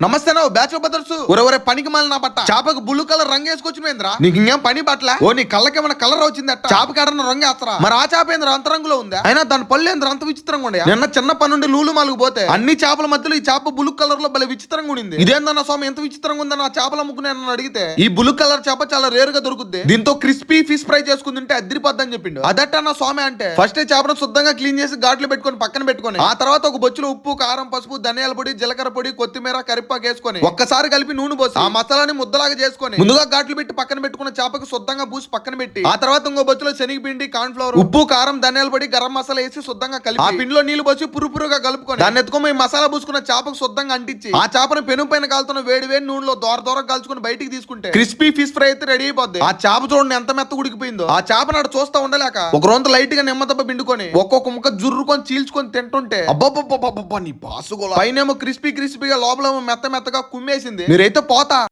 నమస్తే నా batch brothers. ఒరే పనికి మాలిన పట్ట చేపకు బ్లూ కలర్ రంగు వేసుకొచ్చి మేంద్రా నీకు ఇంకేం పని పట్ల ఓ నీ కళ్ళకేమైనా కలర్ వచ్చింది అట్ట చేప కాడన్న రంగు వేస్తారా? మరి ఆ చేప ఏంద్ర? అంత రంగులో ఉందా? అయినా దాని పళ్ళు ఏంద్ర? అంత విచిత్రంగా ఉండే నిన్న చిన్న పని నుండి లూలు మాలకు పోతే అన్ని చేపల మధ్యలో ఈ చేప బ్లూ కలర్లో భలే విచిత్రంగా ఉండింది. ఇదేందన్న స్వామి ఎంత విచిత్రంగా ఉందని ఆ చేపలు అమ్ముకునే అడిగితే ఈ బ్లూ కలర్ చేప చాలా రేర్గా దొరుకుద్ది. దీంతో క్రిస్పీ ఫిష్ ఫ్రై చేసుకుని తింటే అద్దరిపోద్దని చెప్పిండు. అదట్ట నా స్వామి అంటే ఫస్ట్ చేపను శుద్ధంగా క్లీన్ చేసి ఘాట్లు పెట్టుకొని పక్కన పెట్టుకొని ఆ తర్వాత ఒక బొచ్చులో ఉప్పు కారం పసుపు ధనియాల పొడి జీలకర్ర పొడి కొత్తిమీర కరిపి వేసుకొని ఒక్కసారి కలిపి నూనె పోసి ఆ మసాలాని ముద్దలాగా చేసుకొని ముందుగా ఘాట్లు పెట్టి పక్కన పెట్టుకున్న చేపకు శుద్ధంగా పూసి పక్కన పెట్టి ఆ తర్వాత ఇంకో బొచ్చులో శనగపిండి కార్న్ ఫ్లవర్ ఉప్పు కారం ధనియాల పొడి గరం మసాలా వేసి శుద్ధంగా కలిపి ఆ పిండిలో నీళ్ళు పోసి పురుపురుగా కలుపుకొని దాన్ని ఎత్తుకొని మసాలా పూసుకున్న చేపకు శుద్ధంగా అంటించి ఆ చేపను పెను పైన కాలుతున్న వేడి వేడి నూనెలో దూర దూరం కాల్చుకుని బయటికి తీసుకుంటే క్రిస్పీ ఫిష్ ఫ్రై అయితే రెడీ అయిపోద్ది. ఆ చేప చూడండి ఎంత మెత్త ఉడికిపోయిందో. ఆ చేప నాడు చూస్తా ఉండలేక ఒక రొంత లైట్గా నిమ్మదబ్బ పిండుకొని ఒక్కొక్క ముక్క జుర్రుకొని చీల్చుకొని తింటుంటే అబ్బబ్బబ్బబ్బబ్బ నీ బాసుగోల. పైనేమో క్రిస్పీ క్రిస్పీగా లోపలేమో మెత్త మెత్తగా కుమ్మేసింది. మీరైతే పోతా.